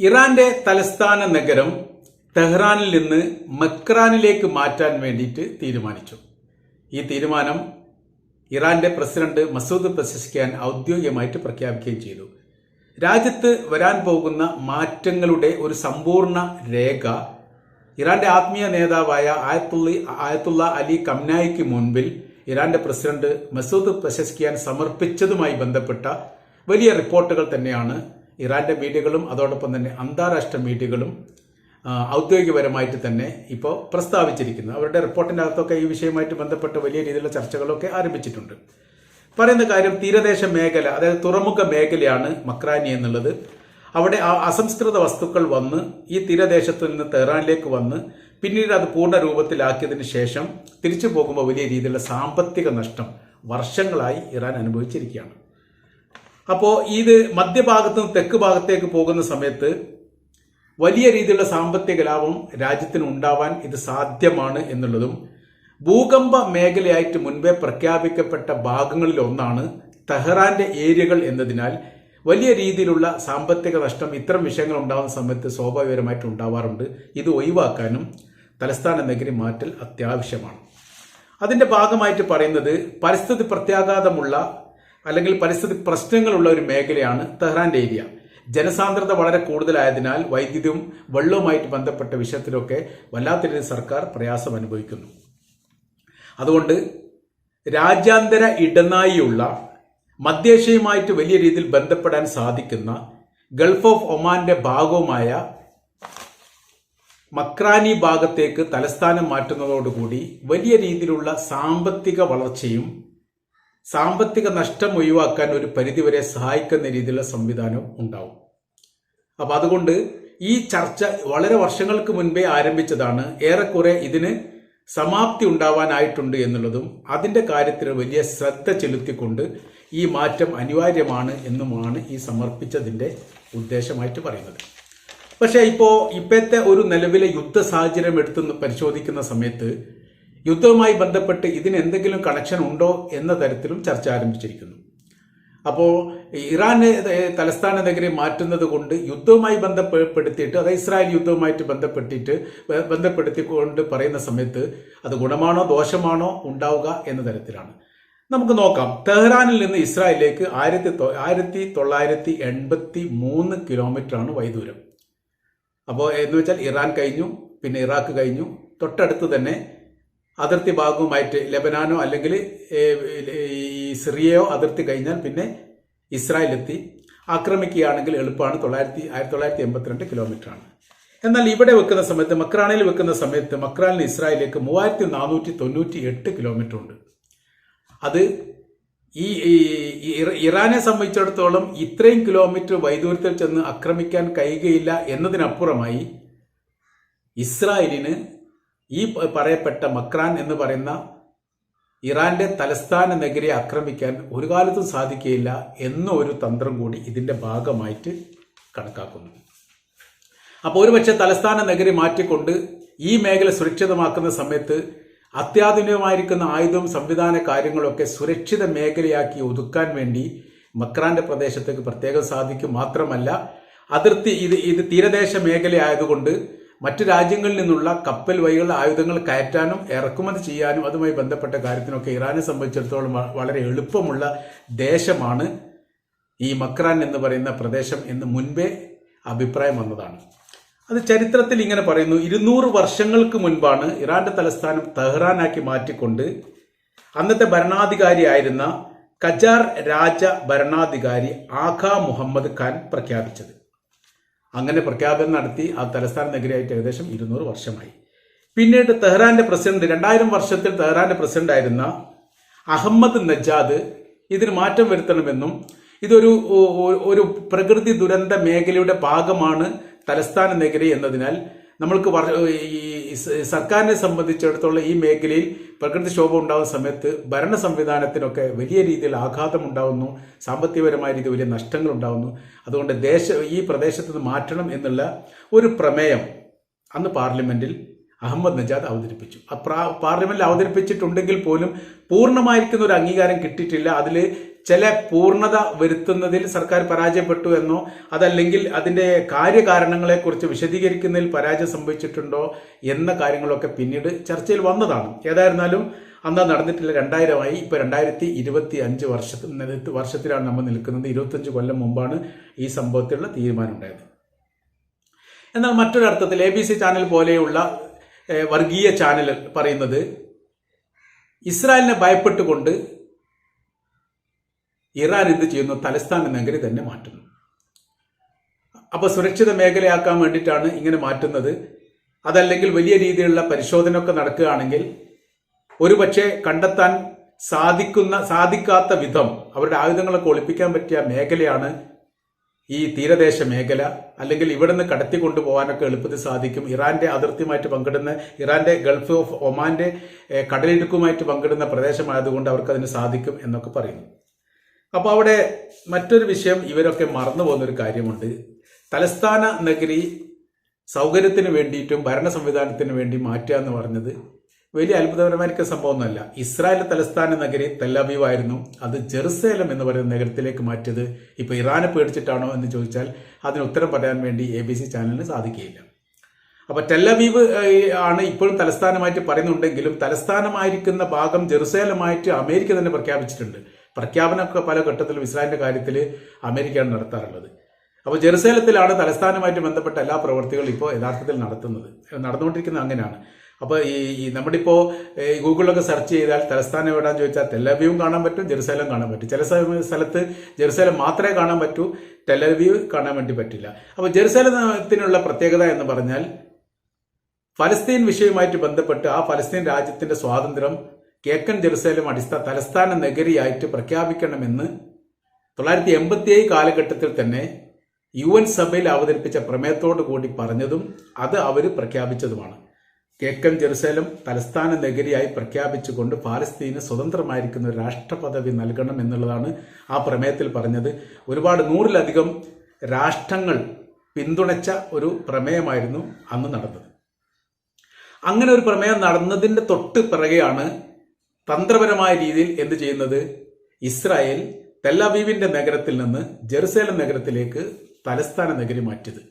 ഇറാന്റെ തലസ്ഥാന നഗരം തെഹ്റാനിൽ നിന്ന് മക്രാനിലേക്ക് മാറ്റാൻ വേണ്ടിയിട്ട് തീരുമാനിച്ചു. ഈ തീരുമാനം ഇറാന്റെ പ്രസിഡന്റ് മസൂദ് പെസസ്കിയാൻ ഔദ്യോഗികമായിട്ട് പ്രഖ്യാപിക്കുകയും ചെയ്തു. രാജ്യത്ത് വരാൻ പോകുന്ന മാറ്റങ്ങളുടെ ഒരു സമ്പൂർണ രേഖ ഇറാന്റെ ആത്മീയ നേതാവായ ആയത്തുള്ളി ആയത്തുള്ള അലി കംനായിക്ക് മുൻപിൽ ഇറാന്റെ പ്രസിഡന്റ് മസൂദ് പെസസ്കിയാൻ സമർപ്പിച്ചതുമായി ബന്ധപ്പെട്ട വലിയ റിപ്പോർട്ടുകൾ തന്നെയാണ് ഇറാന്റെ മീഡിയകളും അതോടൊപ്പം തന്നെ അന്താരാഷ്ട്ര മീഡിയകളും ഔദ്യോഗികപരമായിട്ട് തന്നെ ഇപ്പോൾ പ്രസ്താവിച്ചിരിക്കുന്നു. അവരുടെ റിപ്പോർട്ടിന്റെ അകത്തൊക്കെ ഈ വിഷയമായിട്ട് ബന്ധപ്പെട്ട് വലിയ രീതിയിലുള്ള ചർച്ചകളൊക്കെ ആരംഭിച്ചിട്ടുണ്ട്. പറയുന്ന കാര്യം തീരദേശ മേഖല അതായത് തുറമുഖ മേഖലയാണ് മക്രാനി എന്നുള്ളത്. അവിടെ ആ അസംസ്കൃത വസ്തുക്കൾ വന്ന് ഈ തീരദേശത്ത് നിന്ന് തെഹ്റാനിലേക്ക് വന്ന് പിന്നീട് അത് പൂർണ രൂപത്തിലാക്കിയതിന് ശേഷം തിരിച്ചു പോകുമ്പോൾ വലിയ രീതിയിലുള്ള സാമ്പത്തിക നഷ്ടം വർഷങ്ങളായി ഇറാൻ അനുഭവിച്ചിരിക്കുകയാണ്. അപ്പോൾ ഇത് മധ്യഭാഗത്ത് നിന്ന് തെക്ക് ഭാഗത്തേക്ക് പോകുന്ന സമയത്ത് വലിയ രീതിയിലുള്ള സാമ്പത്തിക ലാഭം രാജ്യത്തിന് ഉണ്ടാവാൻ ഇത് സാധ്യമാണ് എന്നുള്ളതും ഭൂകമ്പ മേഖലയായിട്ട് മുൻപേ പ്രഖ്യാപിക്കപ്പെട്ട ഭാഗങ്ങളിൽ ഒന്നാണ് തെഹ്റാന്റെ ഏരിയകൾ എന്നതിനാൽ വലിയ രീതിയിലുള്ള സാമ്പത്തിക നഷ്ടം ഇത്തരം വിഷയങ്ങൾ ഉണ്ടാകുന്ന സമയത്ത് സ്വാഭാവികമായിട്ട് ഉണ്ടാവാറുണ്ട്. ഇത് ഒഴിവാക്കാനും തലസ്ഥാന നഗരി മാറ്റൽ അത്യാവശ്യമാണ്. അതിന്റെ ഭാഗമായിട്ട് പറയുന്നത് പരിസ്ഥിതി പ്രത്യാഘാതമുള്ള അല്ലെങ്കിൽ പരിസ്ഥിതി പ്രശ്നങ്ങളുള്ള ഒരു മേഖലയാണ് തെഹ്റാന്റെ ഏരിയ. ജനസാന്ദ്രത വളരെ കൂടുതലായതിനാൽ വൈദ്യുതിയും വെള്ളവുമായിട്ട് ബന്ധപ്പെട്ട വിഷയത്തിലൊക്കെ വല്ലാത്ത രീതിയിൽ സർക്കാർ പ്രയാസം അനുഭവിക്കുന്നു. അതുകൊണ്ട് രാജ്യാന്തര ഇടനായിയുള്ള മധ്യേഷ്യയുമായിട്ട് വലിയ രീതിയിൽ ബന്ധപ്പെടാൻ സാധിക്കുന്ന ഗൾഫ് ഓഫ് ഒമാന്റെ ഭാഗവുമായ മക്രാനി ഭാഗത്തേക്ക് തലസ്ഥാനം മാറ്റുന്നതോടുകൂടി വലിയ രീതിയിലുള്ള സാമ്പത്തിക വളർച്ചയും സാമ്പത്തിക നഷ്ടം ഒഴിവാക്കാൻ ഒരു പരിധിവരെ സഹായിക്കുന്ന രീതിയിലുള്ള സംവിധാനം ഉണ്ടാവും. അപ്പൊ അതുകൊണ്ട് ഈ ചർച്ച വളരെ വർഷങ്ങൾക്ക് മുൻപേ ആരംഭിച്ചതാണ്. ഏറെക്കുറെ ഇതിന് സമാപ്തി ഉണ്ടാവാനായിട്ടുണ്ട് എന്നുള്ളതും അതിന്റെ കാര്യത്തിൽ വലിയ ശ്രദ്ധ ചെലുത്തിക്കൊണ്ട് ഈ മാറ്റം അനിവാര്യമാണ് എന്നുമാണ് ഈ സമർപ്പിച്ചതിന്റെ ഉദ്ദേശമായിട്ട് പറയുന്നത്. പക്ഷേ ഇപ്പോ ഇപ്പോഴത്തെ ഒരു നിലവിലെ യുദ്ധ സാഹചര്യം എടുത്ത് പരിശോധിക്കുന്ന സമയത്ത് യുദ്ധവുമായി ബന്ധപ്പെട്ട് ഇതിന് എന്തെങ്കിലും കണക്ഷൻ ഉണ്ടോ എന്ന തരത്തിലും ചർച്ച ആരംഭിച്ചിരിക്കുന്നു. അപ്പോൾ ഇറാന് തലസ്ഥാന നഗരി മാറ്റുന്നത് കൊണ്ട് യുദ്ധവുമായി ബന്ധപ്പെടുത്തിയിട്ട് അത് ഇസ്രായേൽ യുദ്ധവുമായിട്ട് ബന്ധപ്പെട്ടിട്ട് ബന്ധപ്പെടുത്തിക്കൊണ്ട് പറയുന്ന സമയത്ത് അത് ഗുണമാണോ ദോഷമാണോ ഉണ്ടാവുക എന്ന തരത്തിലാണ്. നമുക്ക് നോക്കാം. തെഹ്റാനിൽ നിന്ന് ഇസ്രായേലിലേക്ക് ആയിരത്തി ആയിരത്തി തൊള്ളായിരത്തി എൺപത്തി മൂന്ന് കിലോമീറ്റർ ആണ് വൈദൂരം. അപ്പോൾ എന്ന് വെച്ചാൽ ഇറാൻ കഴിഞ്ഞു പിന്നെ ഇറാഖ് കഴിഞ്ഞു. തൊട്ടടുത്ത് തന്നെ അതിർത്തി ഭാഗവുമായിട്ട് ലെബനാനോ അല്ലെങ്കിൽ ഈ സിറിയയോ അതിർത്തി കഴിഞ്ഞാൽ പിന്നെ ഇസ്രായേൽ എത്തി ആക്രമിക്കുകയാണെങ്കിൽ എളുപ്പമാണ്. തൊള്ളായിരത്തി ആയിരത്തി തൊള്ളായിരത്തി എൺപത്തിരണ്ട് കിലോമീറ്റർ ആണ് എന്നാൽ ഇവിടെ വെക്കുന്ന സമയത്ത് മക്രാനിൽ വെക്കുന്ന സമയത്ത് മക്രാനിൽ ഇസ്രായേലിലേക്ക് മൂവായിരത്തി നാനൂറ്റി തൊണ്ണൂറ്റി എട്ട് കിലോമീറ്റർ ഉണ്ട്. അത് ഈ ഈ- ഈ ഇറ- ഇറാനെ സംബന്ധിച്ചിടത്തോളം ഇത്രയും കിലോമീറ്റർ വൈദൂരത്തിൽ ചെന്ന് ആക്രമിക്കാൻ കഴിയുകയില്ല എന്നതിനപ്പുറമായി ഇസ്രായേലിന് ഈ പറയപ്പെട്ട മക്രാൻ എന്ന് പറയുന്ന ഇറാന്റെ തലസ്ഥാന നഗരിയെ ആക്രമിക്കാൻ ഒരു കാലത്തും സാധിക്കുകയില്ല എന്ന ഒരു തന്ത്രം കൂടി ഇതിന്റെ ഭാഗമായിട്ട് കണക്കാക്കുന്നു. അപ്പോൾ ഒരുപക്ഷെ തലസ്ഥാന നഗരി മാറ്റിക്കൊണ്ട് ഈ മേഖല സുരക്ഷിതമാക്കുന്ന സമയത്ത് അത്യാധുനികമായിരിക്കുന്ന ആയുധവും സംവിധാന കാര്യങ്ങളൊക്കെ സുരക്ഷിത മേഖലയാക്കി ഒതുക്കാൻ വേണ്ടി മക്രാന്റെ പ്രദേശത്തേക്ക് പ്രത്യേകം സാധിക്കും മാത്രമല്ല അതിർത്തി ഇത് ഇത് തീരദേശ മേഖലയായതുകൊണ്ട് മറ്റു രാജ്യങ്ങളിൽ നിന്നുള്ള കപ്പൽ വഴികളുടെ ആയുധങ്ങൾ കയറ്റാനും ഇറക്കുമതി ചെയ്യാനും അതുമായി ബന്ധപ്പെട്ട കാര്യത്തിനൊക്കെ ഇറാനെ സംബന്ധിച്ചിടത്തോളം വളരെ എളുപ്പമുള്ള ദേശമാണ് ഈ മക്രാൻ എന്ന് പറയുന്ന പ്രദേശം എന്ന് മുൻപേ അഭിപ്രായം വന്നതാണ്. അത് ചരിത്രത്തിൽ ഇങ്ങനെ പറയുന്നു ഇരുന്നൂറ് വർഷങ്ങൾക്ക് മുൻപാണ് ഇറാന്റെ തലസ്ഥാനം തെഹ്റാനാക്കി മാറ്റിക്കൊണ്ട് അന്നത്തെ ഭരണാധികാരിയായിരുന്ന കജാർ രാജ ഭരണാധികാരി ആഖാ മുഹമ്മദ് ഖാൻ പ്രഖ്യാപിച്ചത്. അങ്ങനെ പ്രഖ്യാപനം നടത്തി ആ തലസ്ഥാന നഗരിയായിട്ട് ഏകദേശം ഇരുന്നൂറ് വർഷമായി. പിന്നീട് തെഹ്റാന്റെ പ്രസിഡന്റ് രണ്ടായിരം വർഷത്തിൽ തെഹ്റാന്റെ പ്രസിഡന്റായിരുന്ന അഹമ്മദ് നജാദ് ഇതിന് മാറ്റം വരുത്തണമെന്നും ഇതൊരു ഒരു പ്രകൃതി ദുരന്ത മേഖലയുടെ ഭാഗമാണ് തലസ്ഥാന നഗരി എന്നതിനാൽ നമ്മൾക്ക് ഈ സർക്കാരിനെ സംബന്ധിച്ചിടത്തോളം ഈ മേഖലയിൽ പ്രകൃതിക്ഷോഭം ഉണ്ടാകുന്ന സമയത്ത് ഭരണ സംവിധാനത്തിനൊക്കെ വലിയ രീതിയിൽ ആഘാതം ഉണ്ടാകുന്നു സാമ്പത്തികപരമായ രീതിയിൽ വലിയ നഷ്ടങ്ങൾ ഉണ്ടാകുന്നു അതുകൊണ്ട് ദേശ ഈ പ്രദേശത്ത് നിന്ന് മാറ്റണം എന്നുള്ള ഒരു പ്രമേയം അന്ന് പാർലമെന്റിൽ അഹമ്മദ് നജാദ് അവതരിപ്പിച്ചു. പാർലമെന്റിൽ അവതരിപ്പിച്ചിട്ടുണ്ടെങ്കിൽ പോലും പൂർണമായിരിക്കുന്ന ഒരു അംഗീകാരം കിട്ടിയിട്ടില്ല. അതിൽ ചില പൂർണത വരുത്തുന്നതിൽ സർക്കാർ പരാജയപ്പെട്ടു എന്നോ അതല്ലെങ്കിൽ അതിന്റെ കാര്യകാരണങ്ങളെക്കുറിച്ച് വിശദീകരിക്കുന്നതിൽ പരാജയം സംഭവിച്ചിട്ടുണ്ടോ എന്ന കാര്യങ്ങളൊക്കെ പിന്നീട് ചർച്ചയിൽ വന്നതാണ്. ഏതായിരുന്നാലും അന്ന് നടന്നിട്ടില്ല രണ്ടായിരമായി ഇപ്പൊ രണ്ടായിരത്തി ഇരുപത്തി അഞ്ച് വർഷത്തിൽ വർഷത്തിലാണ് നമ്മൾ നിൽക്കുന്നത്. ഇരുപത്തഞ്ച് കൊല്ലം മുമ്പാണ് ഈ സംഭവത്തിലുള്ള തീരുമാനം ഉണ്ടായത് എന്നാൽ മറ്റൊരർത്ഥത്തിൽ എ ബി സി ചാനൽ പോലെയുള്ള വർഗീയ ചാനൽ പറയുന്നത് ഇസ്രായേലിനെ ഭയപ്പെട്ടുകൊണ്ട് ഇറാൻ എന്ത് ചെയ്യുന്നു? തലസ്ഥാന നഗരി തന്നെ മാറ്റുന്നു. അപ്പൊ സുരക്ഷിത മേഖലയാക്കാൻ വേണ്ടിയിട്ടാണ് ഇങ്ങനെ മാറ്റുന്നത്. അതല്ലെങ്കിൽ വലിയ രീതിയിലുള്ള പരിശോധന ഒക്കെ നടക്കുകയാണെങ്കിൽ ഒരുപക്ഷെ കണ്ടെത്താൻ സാധിക്കുന്ന സാധിക്കാത്ത വിധം അവരുടെ ആയുധങ്ങളൊക്കെ ഒളിപ്പിക്കാൻ പറ്റിയ മേഖലയാണ് ഈ തീരദേശ മേഖല. അല്ലെങ്കിൽ ഇവിടുന്ന് കടത്തി കൊണ്ടുപോകാനൊക്കെ എളുപ്പത്തിൽ സാധിക്കും. ഇറാന്റെ അതിർത്തിയുമായിട്ട് പങ്കിടുന്ന ഇറാന്റെ ഗൾഫ് ഓഫ് ഒമാന്റെ കടലിടുക്കുമായിട്ട് പങ്കിടുന്ന പ്രദേശമായതുകൊണ്ട് അവർക്ക് അതിന് സാധിക്കും എന്നൊക്കെ പറയുന്നു. അപ്പോൾ അവിടെ മറ്റൊരു വിഷയം ഇവരൊക്കെ മറന്നു പോകുന്ന ഒരു കാര്യമുണ്ട്. തലസ്ഥാന നഗരി സൗകര്യത്തിന് വേണ്ടിയിട്ടും ഭരണ സംവിധാനത്തിന് വേണ്ടി മാറ്റുക എന്ന് പറഞ്ഞത് വലിയ അത്ഭുതകരമായിരിക്കുന്ന സംഭവമൊന്നുമല്ല. ഇസ്രായേൽ തലസ്ഥാന നഗരി തെല്ലബീവ് ആയിരുന്നു. അത് ജെറുസലേം എന്ന് പറയുന്ന നഗരത്തിലേക്ക് മാറ്റിയത് ഇപ്പൊ ഇറാനെ പേടിച്ചിട്ടാണോ എന്ന് ചോദിച്ചാൽ അതിന് ഉത്തരം പറയാൻ വേണ്ടി എ ബി സി ചാനലിന് സാധിക്കുകയില്ല. അപ്പോൾ ടെല്ലബീവ് ആണ് ഇപ്പോഴും തലസ്ഥാനമായിട്ട് പറയുന്നുണ്ടെങ്കിലും തലസ്ഥാനമായിരിക്കുന്ന ഭാഗം ജെറുസലേമായിട്ട് അമേരിക്ക തന്നെ പ്രഖ്യാപിച്ചിട്ടുണ്ട്. പ്രഖ്യാപനമൊക്കെ പല ഘട്ടത്തിലും ഇസ്രായേലിന്റെ കാര്യത്തിൽ അമേരിക്കയാണ് നടത്താറുള്ളത്. അപ്പോൾ ജെറുസലേത്തിലാണ് തലസ്ഥാനമായിട്ട് ബന്ധപ്പെട്ട എല്ലാ പ്രവർത്തികളും ഇപ്പോൾ യഥാർത്ഥത്തിൽ നടത്തുന്നത്. നടന്നുകൊണ്ടിരിക്കുന്നത് അങ്ങനെയാണ്. അപ്പോൾ ഈ നമ്മുടെ ഇപ്പോൾ ഗൂഗിളിലൊക്കെ സെർച്ച് ചെയ്താൽ തലസ്ഥാനം എവിടാന്ന് ചോദിച്ചാൽ തെലവ്യൂവും കാണാൻ പറ്റും ജെറുസലേം കാണാൻ പറ്റും. ചില സ്ഥ- സ്ഥലത്ത് ജെറുസലേം മാത്രമേ കാണാൻ പറ്റൂ തെലവ്യൂ കാണാൻ വേണ്ടി പറ്റില്ല. അപ്പോൾ ജെറുസലത്തിനുള്ള പ്രത്യേകത എന്ന് പറഞ്ഞാൽ ഫലസ്തീൻ വിഷയവുമായിട്ട് ബന്ധപ്പെട്ട് ആ ഫലസ്തീൻ രാജ്യത്തിന്റെ സ്വാതന്ത്ര്യം കിഴക്കൻ ജെറുസലേം അടിസ്ഥാന തലസ്ഥാന നഗരിയായിട്ട് പ്രഖ്യാപിക്കണമെന്ന് തൊള്ളായിരത്തി എൺപത്തിയേഴ് കാലഘട്ടത്തിൽ തന്നെ യു എൻ സഭയിൽ അവതരിപ്പിച്ച പ്രമേയത്തോടു കൂടി പറഞ്ഞതും അത് അവർ പ്രഖ്യാപിച്ചതുമാണ്. കിഴക്കൻ ജെറുസലേം തലസ്ഥാന നഗരിയായി പ്രഖ്യാപിച്ചുകൊണ്ട് പാലസ്തീന് സ്വതന്ത്രമായിരിക്കുന്ന ഒരു രാഷ്ട്രപദവി നൽകണം എന്നുള്ളതാണ് ആ പ്രമേയത്തിൽ പറഞ്ഞത്. ഒരുപാട് നൂറിലധികം രാഷ്ട്രങ്ങൾ പിന്തുണച്ച ഒരു പ്രമേയമായിരുന്നു അന്ന് നടന്നത്. അങ്ങനെ ഒരു പ്രമേയം നടന്നതിന്റെ തൊട്ട് പിറകെയാണ് തന്ത്രപരമായ രീതിയിൽ എന്ത് ചെയ്യുന്നത്? ഇസ്രായേൽ തെല്ലവീവിന്റെ നഗരത്തിൽ നിന്ന് ജെറുസലേം നഗരത്തിലേക്ക് തലസ്ഥാന നഗരി മാറ്റിയത്.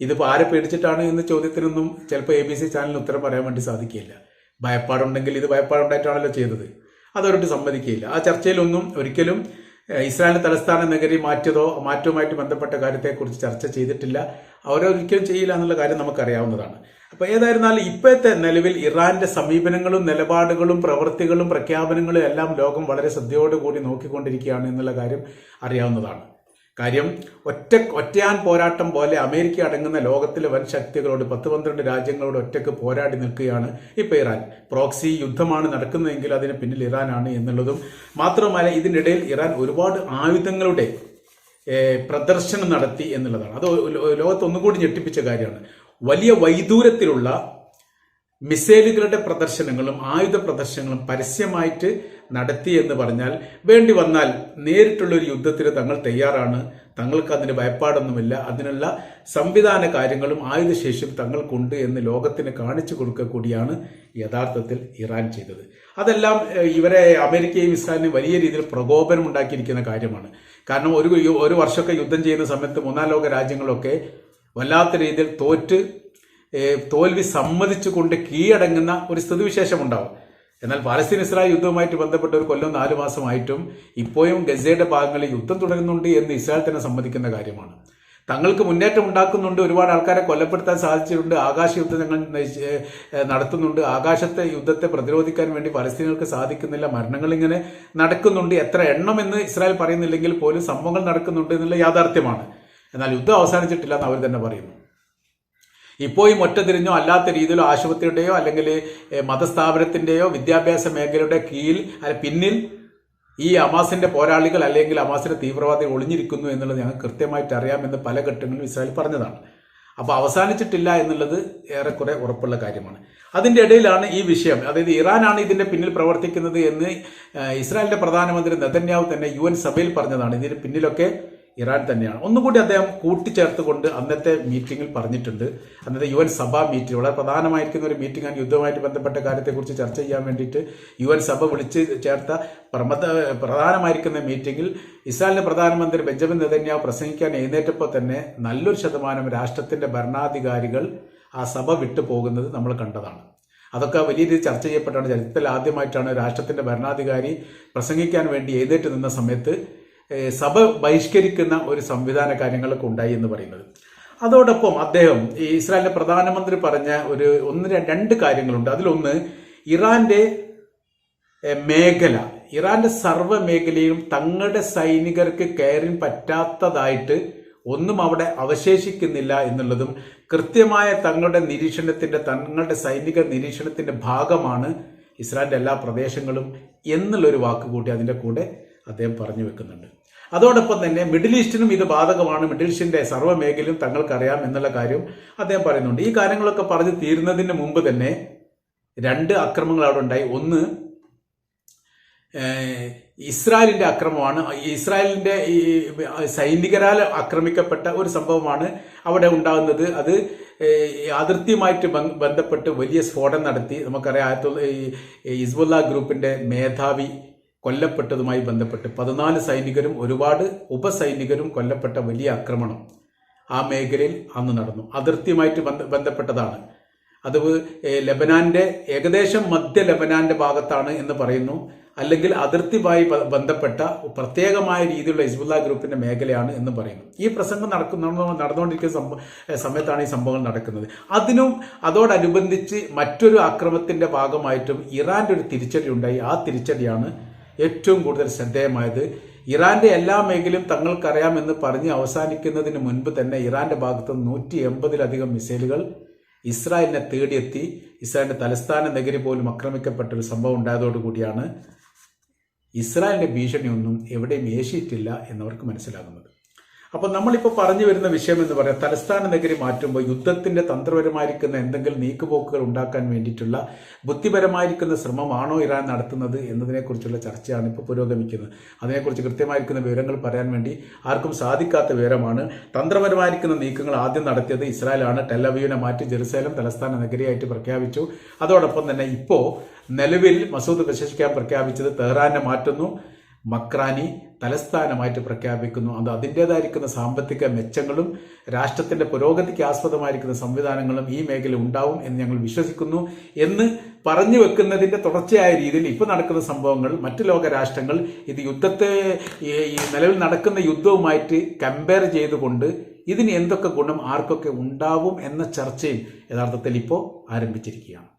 ഇതിപ്പോൾ ആരെ പേടിച്ചിട്ടാണ് എന്ന ചോദ്യത്തിനൊന്നും ചിലപ്പോൾ എ ബി സി ചാനലിന് ഉത്തരം പറയാൻ വേണ്ടി സാധിക്കില്ല ഭയപ്പാടുണ്ടെങ്കിൽ ഇത് ഭയപ്പാടുണ്ടായിട്ടാണല്ലോ ചെയ്തത്. അതവരോട് സമ്മതിക്കില്ല ആ ചർച്ചയിലൊന്നും ഒരിക്കലും ഇസ്രായേൽ തലസ്ഥാന നഗരി മാറ്റിയതോ മാറ്റവുമായിട്ട് ബന്ധപ്പെട്ട കാര്യത്തെക്കുറിച്ച് ചർച്ച ചെയ്തിട്ടില്ല. അവരൊരിക്കലും ചെയ്യില്ല എന്നുള്ള കാര്യം നമുക്കറിയാവുന്നതാണ്. അപ്പോൾ ഏതായിരുന്നാലും ഇപ്പോഴത്തെ നിലവിൽ ഇറാന്റെ സമീപനങ്ങളും നിലപാടുകളും പ്രവൃത്തികളും പ്രഖ്യാപനങ്ങളും എല്ലാം ലോകം വളരെ ശ്രദ്ധയോടുകൂടി നോക്കിക്കൊണ്ടിരിക്കുകയാണ് എന്നുള്ള കാര്യം അറിയാവുന്നതാണ്. കാര്യം ഒറ്റ ഒറ്റയാൻ പോരാട്ടം പോലെ അമേരിക്ക അടങ്ങുന്ന ലോകത്തിലെ വൻ ശക്തികളോട് പത്ത് പന്ത്രണ്ട് രാജ്യങ്ങളോട് ഒറ്റയ്ക്ക് പോരാടി നിൽക്കുകയാണ് ഇപ്പോൾ ഇറാൻ. പ്രോക്സി യുദ്ധമാണ് നടക്കുന്നതെങ്കിൽ അതിന് പിന്നിൽ ഇറാനാണ് എന്നുള്ളതും മാത്രമല്ല ഇതിനിടയിൽ ഇറാൻ ഒരുപാട് ആയുധങ്ങളുടെ പ്രദർശനം നടത്തി എന്നുള്ളതാണ്. അത് ലോകത്ത് ഒന്നുകൂടി ഞെട്ടിപ്പിച്ച കാര്യമാണ്. വലിയ വൈദൂരത്തിലുള്ള മിസൈലുകളുടെ പ്രദർശനങ്ങളും ആയുധ പ്രദർശനങ്ങളും പരസ്യമായിട്ട് നടത്തി എന്ന് പറഞ്ഞാൽ വേണ്ടി വന്നാൽ നേരിട്ടുള്ള ഒരു യുദ്ധത്തിന് തങ്ങൾ തയ്യാറാണ്. തങ്ങൾക്ക് അതിന് ഭയപ്പാടൊന്നുമില്ല. അതിനുള്ള സംവിധാന കാര്യങ്ങളും ആയുധശേഷിയും തങ്ങൾക്കുണ്ട് എന്ന് ലോകത്തിന് കാണിച്ചു കൊടുക്കുക കൂടിയാണ് യഥാർത്ഥത്തിൽ ഇറാൻ ചെയ്തത്. അതെല്ലാം ഇവരെ അമേരിക്കയും ഇസ്രായേലിനും വലിയ രീതിയിൽ പ്രകോപനം ഉണ്ടാക്കിയിരിക്കുന്ന കാര്യമാണ്. കാരണം ഒരു ഒരു വർഷമൊക്കെ യുദ്ധം ചെയ്യുന്ന സമയത്ത് മൂന്നാം ലോക രാജ്യങ്ങളൊക്കെ വല്ലാത്ത രീതിയിൽ തോറ്റ് തോൽവി സമ്മതിച്ചുകൊണ്ട് കീഴടങ്ങുന്ന ഒരു സ്ഥിതിവിശേഷം ഉണ്ടാവും എന്നാൽ പാലസ്തീൻ ഇസ്രായേൽ യുദ്ധവുമായിട്ട് ബന്ധപ്പെട്ട ഒരു കൊല്ലം നാലു മാസമായിട്ടും ഇപ്പോഴും ഗസയുടെ ഭാഗങ്ങളിൽ യുദ്ധം തുടരുന്നുണ്ട് എന്ന് ഇസ്രായേൽ തന്നെ സമ്മതിക്കുന്ന കാര്യമാണ്. തങ്ങൾക്ക് മുന്നേറ്റം ഉണ്ടാക്കുന്നുണ്ട് ഒരുപാട് ആൾക്കാരെ കൊല്ലപ്പെടുത്താൻ സാധിച്ചിട്ടുണ്ട് ആകാശ യുദ്ധം ഞങ്ങൾ നടത്തുന്നുണ്ട് ആകാശത്തെ യുദ്ധത്തെ പ്രതിരോധിക്കാൻ വേണ്ടി പലസ്തീനുകൾക്ക് സാധിക്കുന്നില്ല മരണങ്ങൾ ഇങ്ങനെ നടക്കുന്നുണ്ട് എത്ര എണ്ണം എന്ന് ഇസ്രായേൽ പറയുന്നില്ലെങ്കിൽ പോലും സംഭവങ്ങൾ നടക്കുന്നുണ്ട് എന്നുള്ള യാഥാർത്ഥ്യമാണ്. എന്നാൽ യുദ്ധം അവസാനിച്ചിട്ടില്ല എന്ന് അവർ തന്നെ പറയുന്നു. ഇപ്പോഴും ഒറ്റ തിരിഞ്ഞോ അല്ലാത്ത രീതിയിലോ ആശുപത്രിയുടെയോ അല്ലെങ്കിൽ മതസ്ഥാപനത്തിന്റെയോ വിദ്യാഭ്യാസ മേഖലയുടെ കീഴിൽ അല്ല പിന്നിൽ ഈ അമാസിന്റെ പോരാളികൾ അല്ലെങ്കിൽ അമാസിന്റെ തീവ്രവാദികൾ ഒളിഞ്ഞിരിക്കുന്നു എന്നുള്ളത് ഞങ്ങൾക്ക് കൃത്യമായിട്ട് അറിയാമെന്ന് പല ഘട്ടങ്ങളിലും ഇസ്രായേൽ പറഞ്ഞതാണ്. അപ്പോൾ അവസാനിച്ചിട്ടില്ല എന്നുള്ളത് ഏറെക്കുറെ ഉറപ്പുള്ള കാര്യമാണ്. അതിന്റെ ഇടയിലാണ് ഈ വിഷയം. അതായത് ഇറാനാണ് ഇതിന്റെ പിന്നിൽ പ്രവർത്തിക്കുന്നത് എന്ന് ഇസ്രായേലിന്റെ പ്രധാനമന്ത്രി നെതന്യാവ് തന്നെ യു സഭയിൽ പറഞ്ഞതാണ്. ഇതിന് പിന്നിലൊക്കെ ഇറാൻ തന്നെയാണ്. ഒന്നുകൂടി അദ്ദേഹം കൂട്ടിച്ചേർത്തുകൊണ്ട് അന്നത്തെ മീറ്റിംഗിൽ പറഞ്ഞിട്ടുണ്ട്. അന്നത്തെ യു എൻ സഭാ മീറ്റിംഗ് വളരെ പ്രധാനമായിരിക്കുന്ന ഒരു മീറ്റിംഗ് ആണ് യുദ്ധവുമായിട്ട് ബന്ധപ്പെട്ട കാര്യത്തെക്കുറിച്ച് ചർച്ച ചെയ്യാൻ വേണ്ടിയിട്ട് യു എൻ സഭ വിളിച്ച് ചേർത്ത പ്രമദ പ്രധാനമായിരിക്കുന്ന മീറ്റിംഗിൽ ഇസ്രായേലിന്റെ പ്രധാനമന്ത്രി ബെഞ്ചമിൻ നെതന്യാവ് പ്രസംഗിക്കാൻ എഴുന്നേറ്റപ്പോൾ തന്നെ നല്ലൊരു ശതമാനം രാഷ്ട്രത്തിന്റെ ഭരണാധികാരികൾ ആ സഭ വിട്ടു പോകുന്നത് നമ്മൾ കണ്ടതാണ്. അതൊക്കെ വലിയ രീതിയിൽ ചർച്ച ചെയ്യപ്പെട്ടാണ്. ചരിത്രത്തിൽ ആദ്യമായിട്ടാണ് രാഷ്ട്രത്തിന്റെ ഭരണാധികാരി പ്രസംഗിക്കാൻ വേണ്ടി എഴുന്നേറ്റ് നിന്ന സമയത്ത് സഭ ബഹിഷ്കരിക്കുന്ന ഒരു സംവിധാന കാര്യങ്ങളൊക്കെ ഉണ്ടായി എന്ന് പറയുന്നത്. അതോടൊപ്പം അദ്ദേഹം ഈ ഇസ്രായേലിന്റെ പ്രധാനമന്ത്രി പറഞ്ഞ ഒരു ഒന്ന് രണ്ട് കാര്യങ്ങളുണ്ട്. അതിലൊന്ന് ഇറാന്റെ മേഖല. ഇറാന്റെ സർവ മേഖലയും തങ്ങളുടെ സൈനികർക്ക് കയറിൻ പറ്റാത്തതായിട്ട് ഒന്നും അവിടെ അവശേഷിക്കുന്നില്ല എന്നുള്ളതും കൃത്യമായ തങ്ങളുടെ നിരീക്ഷണത്തിന്റെ തങ്ങളുടെ സൈനിക നിരീക്ഷണത്തിന്റെ ഭാഗമാണ് ഇസ്രായേലിന്റെ എല്ലാ പ്രദേശങ്ങളും എന്നുള്ളൊരു വാക്കുകൂട്ടി അതിന്റെ കൂടെ അദ്ദേഹം പറഞ്ഞു വെക്കുന്നുണ്ട്. അതോടൊപ്പം തന്നെ മിഡിൽ ഈസ്റ്റിനും ഇത് ബാധകമാണ്. മിഡിൽ ഈസ്റ്റിന്റെ സർവ മേഖലയും തങ്ങൾക്കറിയാം എന്നുള്ള കാര്യം അദ്ദേഹം പറയുന്നുണ്ട്. ഈ കാര്യങ്ങളൊക്കെ പറഞ്ഞു തീരുന്നതിന് മുമ്പ് തന്നെ രണ്ട് അക്രമങ്ങൾ അവിടെ ഉണ്ടായി. ഒന്ന് ഇസ്രായേലിന്റെ അക്രമമാണ്. ഇസ്രായേലിന്റെ ഈ സൈനികരാൽ ആക്രമിക്കപ്പെട്ട ഒരു സംഭവമാണ് അവിടെ ഉണ്ടാകുന്നത്. അത് അതിർത്തിയുമായിട്ട് ബന്ധപ്പെട്ട് വലിയ സ്ഫോടനം നടത്തി. നമുക്കറിയാം ആയിരത്തി ഹിസ്ബുല്ല ഗ്രൂപ്പിന്റെ മേധാവി കൊല്ലപ്പെട്ടതുമായി ബന്ധപ്പെട്ട് പതിനാല് സൈനികരും ഒരുപാട് ഉപസൈനികരും കൊല്ലപ്പെട്ട വലിയ ആക്രമണം ആ മേഖലയിൽ അന്ന് നടന്നു. അതിർത്തിയുമായിട്ട് ബന്ധ- ബന്ധപ്പെട്ടതാണ്. അത് ലബനാന്റെ ഏകദേശം മധ്യ ലബനാന്റെ ഭാഗത്താണ് എന്ന് പറയുന്നു. അല്ലെങ്കിൽ അതിർത്തിയുമായി ബന്ധപ്പെട്ട പ്രത്യേകമായ രീതിയിലുള്ള ഹിസ്ബുല്ല ഗ്രൂപ്പിന്റെ മേഖലയാണ് എന്ന് പറയുന്നു. ഈ പ്രസംഗം നടക്കുന്ന നടന്നുകൊണ്ടിരിക്കുന്ന സമയത്താണ് ഈ സംഭവങ്ങൾ നടക്കുന്നത്. അതിനും അതോടനുബന്ധിച്ച് മറ്റൊരു ആക്രമത്തിന്റെ ഭാഗമായിട്ടും ഇറാന്റെ ഒരു തിരിച്ചടി ഉണ്ടായി. ആ തിരിച്ചടിയാണ് ഏറ്റവും കൂടുതൽ ശ്രദ്ധേയമായത് ഇറാന്റെ എല്ലാ മേഖലയും തങ്ങൾക്കറിയാമെന്ന് പറഞ്ഞ് അവസാനിക്കുന്നതിന് മുൻപ് തന്നെ ഇറാന്റെ ഭാഗത്ത് നൂറ്റി എൺപതിലധികം മിസൈലുകൾ ഇസ്രായേലിനെ തേടിയെത്തി ഇസ്രായേലിന്റെ തലസ്ഥാന നഗരി പോലും ആക്രമിക്കപ്പെട്ട ഒരു സംഭവം ഉണ്ടായതോടുകൂടിയാണ് ഇസ്രായേലിന്റെ ഭീഷണിയൊന്നും എവിടെയും ഏശിയിട്ടില്ല എന്നവർക്ക് മനസ്സിലാകുന്നത്. അപ്പോൾ നമ്മളിപ്പോൾ പറഞ്ഞു വരുന്ന വിഷയം എന്ന് പറയാം തലസ്ഥാന നഗരി മാറ്റുമ്പോൾ യുദ്ധത്തിന്റെ തന്ത്രപരമായിരിക്കുന്ന എന്തെങ്കിലും നീക്കുപോക്കുകൾ ഉണ്ടാക്കാൻ വേണ്ടിയിട്ടുള്ള ബുദ്ധിപരമായിരിക്കുന്ന ശ്രമമാണോ ഇറാൻ നടത്തുന്നത് എന്നതിനെക്കുറിച്ചുള്ള ചർച്ചയാണ് ഇപ്പോൾ പുരോഗമിക്കുന്നത്. അതിനെക്കുറിച്ച് കൃത്യമായിരിക്കുന്ന വിവരങ്ങൾ പറയാൻ വേണ്ടി ആർക്കും സാധിക്കാത്ത വിവരമാണ്. തന്ത്രപരമായിരിക്കുന്ന നീക്കങ്ങൾ ആദ്യം നടത്തിയത് ഇസ്രായേലാണ്. ടെലവ്യൂനെ മാറ്റി ജെറുസലേം തലസ്ഥാന നഗരിയായിട്ട് പ്രഖ്യാപിച്ചു. അതോടൊപ്പം തന്നെ ഇപ്പോൾ നിലവിൽ മസൂദ് പെശിക്കാൻ പ്രഖ്യാപിച്ചത് തെഹ്റാനെ മാറ്റുന്നു. മക്രാനി തലസ്ഥാനമായിട്ട് പ്രഖ്യാപിക്കുന്നു. അത് അതിന്റെതായിരിക്കുന്ന സാമ്പത്തിക മെച്ചങ്ങളും രാഷ്ട്രത്തിന്റെ പുരോഗതിക്ക് ആസ്പദമായിരിക്കുന്ന സംവിധാനങ്ങളും ഈ മേഖല ഉണ്ടാവും എന്ന് ഞങ്ങൾ വിശ്വസിക്കുന്നു എന്ന് പറഞ്ഞു വെക്കുന്നതിന്റെ തുടർച്ചയായ രീതിയിൽ ഇപ്പോൾ നടക്കുന്ന സംഭവങ്ങൾ മറ്റു ലോക രാഷ്ട്രങ്ങൾ ഇത് യുദ്ധത്തെ ഈ നിലവിൽ നടക്കുന്ന യുദ്ധവുമായിട്ട് കമ്പയർ ചെയ്തുകൊണ്ട് ഇതിന് എന്തൊക്കെ ഗുണം ആർക്കൊക്കെ ഉണ്ടാവും എന്ന ചർച്ചയും യഥാർത്ഥത്തിൽ ഇപ്പോൾ ആരംഭിച്ചിരിക്കുകയാണ്.